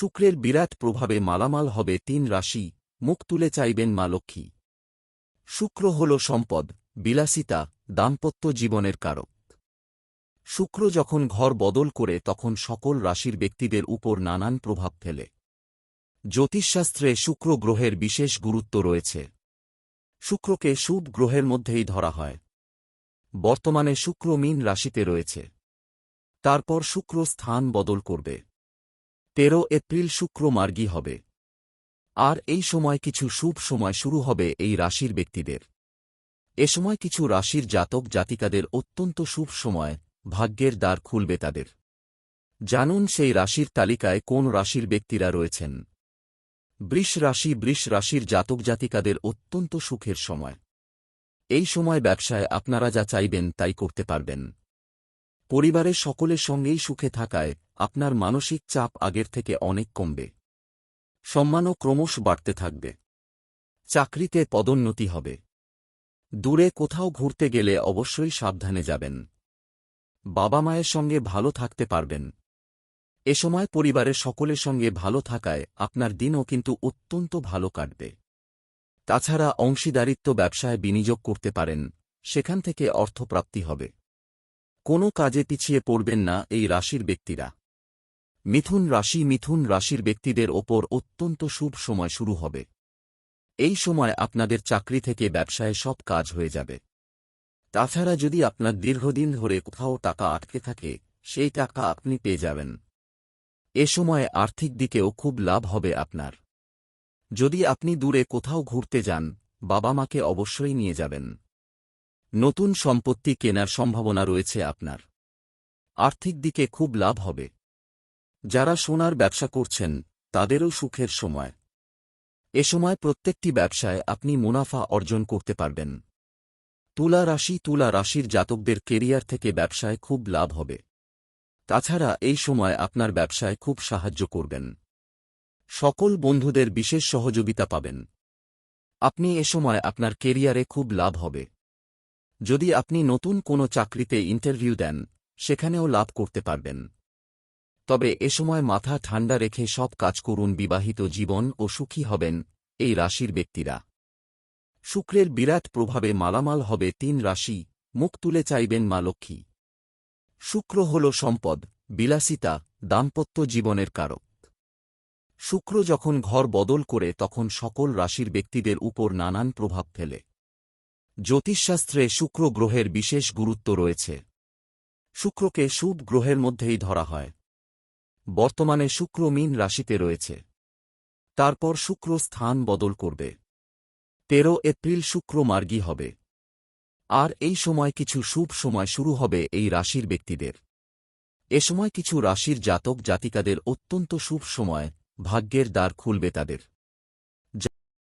শুক্রের বিরাট প্রভাবে মালামাল হবে তিন রাশি, মুখ তুলে চাইবেন মা লক্ষ্মী। শুক্র হল সম্পদ, বিলাসিতা, দাম্পত্য জীবনের কারক। শুক্র যখন ঘর বদল করে তখন সকল রাশির ব্যক্তিদের উপর নানান প্রভাব ফেলে। জ্যোতিষশাস্ত্রে শুক্র গ্রহের বিশেষ গুরুত্ব রয়েছে। শুক্রকে শুভ গ্রহের মধ্যেই ধরা হয়। বর্তমানে শুক্র মীন রাশিতে রয়েছে। তারপর শুক্র স্থান বদল করবে। তেরো এপ্রিল শুক্র মার্গী হবে। আর এই সময় কিছু শুভ সময় শুরু হবে এই রাশির ব্যক্তিদের। এ সময় কিছু রাশির জাতক জাতিকাদের অত্যন্ত শুভ সময়, ভাগ্যের দ্বার খুলবে তাদের। জানুন সেই রাশির তালিকায় কোন রাশির ব্যক্তিরা রয়েছেন। বৃষ রাশি, বৃষ রাশির জাতক জাতিকাদের অত্যন্ত সুখের সময়। এই সময় ব্যবসায় আপনারা যা চাইবেন তাই করতে পারবেন। পরিবারের সকলের সঙ্গেই সুখে থাকায় আপনার মানসিক চাপ আগের থেকে অনেক কমবে। সম্মানও ক্রমশ বাড়তে থাকবে। চাকরিতে পদোন্নতি হবে। দূরে কোথাও ঘুরতে গেলে অবশ্যই সাবধানে যাবেন। বাবা মায়ের সঙ্গে ভালো থাকতে পারবেন। এ সময় পরিবারের সকলের সঙ্গে ভালো থাকায় আপনার দিনও কিন্তু অত্যন্ত ভালো কাটবে। তাছাড়া অংশীদারিত্ব ব্যবসায় বিনিয়োগ করতে পারেন, সেখান থেকে অর্থপ্রাপ্তি হবে। কোনো কাজে পিছিয়ে পড়বেন না এই রাশির ব্যক্তিরা। মিথুন রাশি, মিথুন রাশির ব্যক্তিদের ওপর অত্যন্ত শুভ সময় শুরু হবে। এই সময় আপনাদের চাকরি থেকে ব্যবসায় সব কাজ হয়ে যাবে। তাছাড়া যদি আপনার দীর্ঘদিন ধরে কোথাও টাকা আটকে থাকে, সেই টাকা আপনি পেয়ে যাবেন। এ সময় আর্থিক দিকেও খুব লাভ হবে আপনার। যদি আপনি দূরে কোথাও ঘুরতে যান বাবা মাকে অবশ্যই নিয়ে যাবেন। নতুন সম্পত্তি কেনার সম্ভাবনা রয়েছে আপনার। আর্থিক দিকে খুব লাভ হবে। যারা সোনার ব্যবসা করছেন, তাদেরও সুখের সময়। এ সময় প্রত্যেকটি ব্যবসায় আপনি মুনাফা অর্জন করতে পারবেন। তুলা রাশি তুলা রাশির জাতকদের কেরিয়ার থেকে ব্যবসায় খুব লাভ হবে। তাছাড়া এই সময় আপনার ব্যবসায় খুব সাহায্য করবেন। সকল বন্ধুদের বিশেষ সহযোগিতা পাবেন। আপনি এ সময় আপনার কেরিয়ারে খুব লাভ হবে। যদি আপনি নতুন কোনো চাকরিতে ইন্টারভিউ দেন, সেখানেও লাভ করতে পারবেন। তবে এ সময় মাথা ঠান্ডা রেখে সব কাজ করুন, বিবাহিত জীবন ও সুখী হবেন এই রাশির ব্যক্তিরা। শুক্রের বিরাট প্রভাবে মালামাল হবে তিন রাশি, মুখ তুলে চাইবেন মা লক্ষ্মী। শুক্র হল সম্পদ, বিলাসিতা, দাম্পত্য জীবনের কারক। শুক্র যখন ঘর বদল করে, তখন সকল রাশির ব্যক্তিদের উপর নানান প্রভাব ফেলে। জ্যোতিষশাস্ত্রে শুক্র গ্রহের বিশেষ গুরুত্ব রয়েছে। শুক্রকে শুভ গ্রহের মধ্যেই ধরা হয়। বর্তমানে শুক্র মীন রাশিতে রয়েছে। তারপর শুক্র স্থান বদল করবে। তেরো এপ্রিল শুক্র মার্গী হবে। আর এই সময় কিছু শুভ সময় শুরু হবে এই রাশির ব্যক্তিদের। এ সময় কিছু রাশির জাতক জাতিকাদের অত্যন্ত শুভ সময় ভাগ্যের দ্বার খুলবে তাদের।